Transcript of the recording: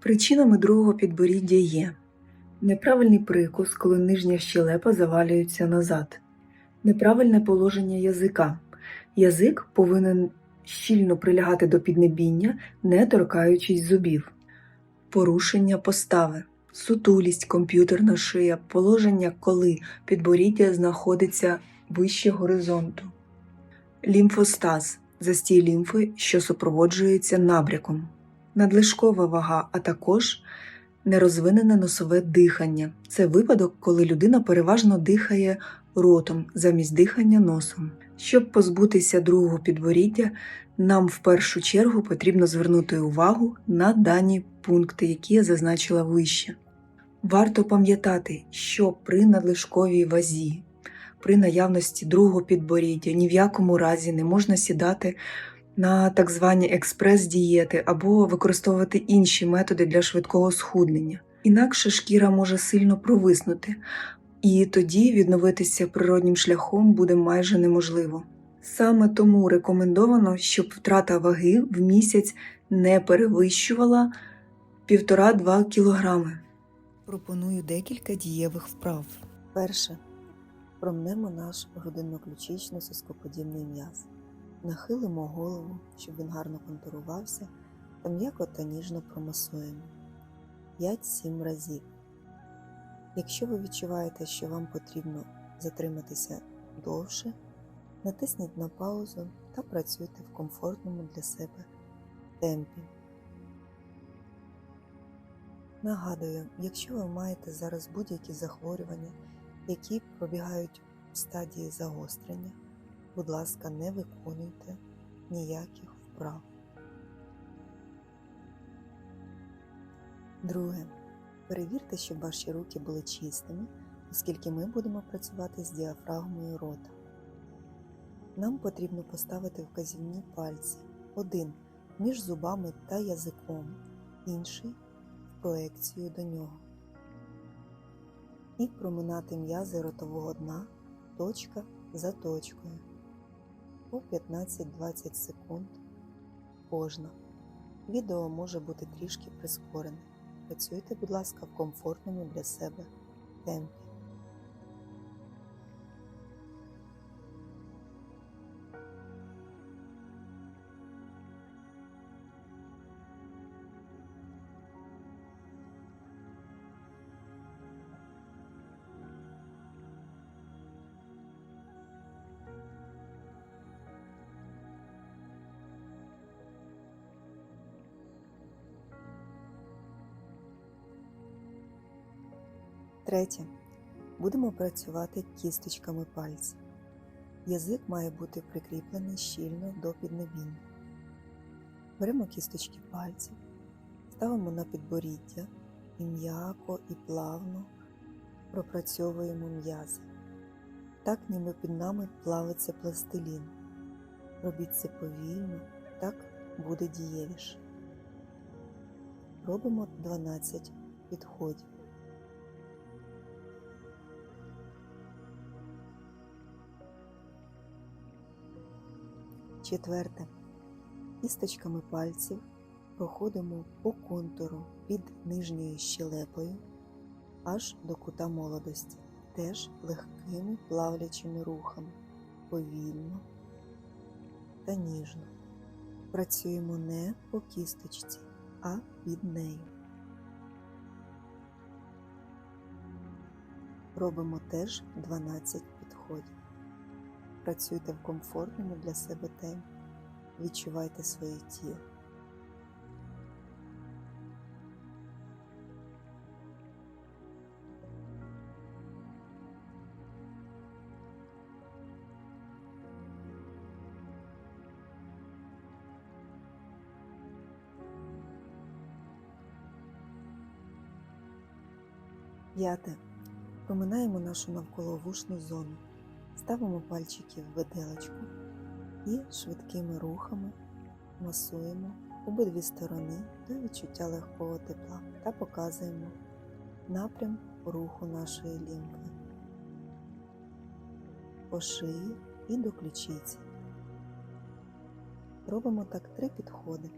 Причинами другого підборіддя є неправильний прикус, коли нижня щелепа завалюється назад, неправильне положення язика. Язик повинен щільно прилягати до піднебіння, не торкаючись зубів, порушення постави, сутулість, комп'ютерна шия, положення, коли підборіддя знаходиться вище горизонту, лімфостаз. Застій лімфи, що супроводжується набряком, надлишкова вага, а також нерозвинене носове дихання. Це випадок, коли людина переважно дихає ротом замість дихання носом. Щоб позбутися другого підборіддя, нам в першу чергу потрібно звернути увагу на дані пункти, які я зазначила вище. Варто пам'ятати, що при надлишковій вазі, при наявності другого підборіддя ні в якому разі не можна сідати на так звані експрес-дієти або використовувати інші методи для швидкого схуднення. Інакше шкіра може сильно провиснути, і тоді відновитися природнім шляхом буде майже неможливо. Саме тому рекомендовано, щоб втрата ваги в місяць не перевищувала 1,5-2 кг. Пропоную декілька дієвих вправ. Перше. Промнемо наш грудинно-ключично соскоподібний м'яз. Нахилимо голову, щоб він гарно контурувався, та м'яко та ніжно промасуємо 5-7 разів. Якщо ви відчуваєте, що вам потрібно затриматися довше, натисніть на паузу та працюйте в комфортному для себе темпі. Нагадую, якщо ви маєте зараз будь-які захворювання, які пробігають в стадії загострення, будь ласка, не виконуйте ніяких вправ. Друге. Перевірте, щоб ваші руки були чистими, оскільки ми будемо працювати з діафрагмою рота. Нам потрібно поставити вказівні пальці один між зубами та язиком, інший в проекцію до нього. І проминати м'язи ротового дна точка за точкою по 15-20 секунд кожна. Відео може бути трішки прискорене. Працюйте, будь ласка, в комфортному для себе темпі. Третє. Будемо працювати кісточками пальців. Язик має бути прикріплений щільно до піднебіння. Беремо кісточки пальців, ставимо на підборіддя і м'яко і плавно пропрацьовуємо м'язи. Так ніби під нами плавиться пластилін. Робіть це повільно, так буде дієвіше. Робимо 12 підходів. Четверте. Кісточками пальців проходимо по контуру під нижньою щелепою аж до кута молодості, теж легкими плавлячими рухами, повільно та ніжно. Працюємо не по кісточці, а під нею. Робимо теж 12 підходів. Працюйте в комфортному для себе темпі. Відчувайте своє тіло. П'яте. Проминаємо нашу навколовушну зону. Ставимо пальчики в виделочку і швидкими рухами масуємо обидві сторони до відчуття легкого тепла та показуємо напрям руху нашої лімфи по шиї і до ключиці. Робимо так три підходи.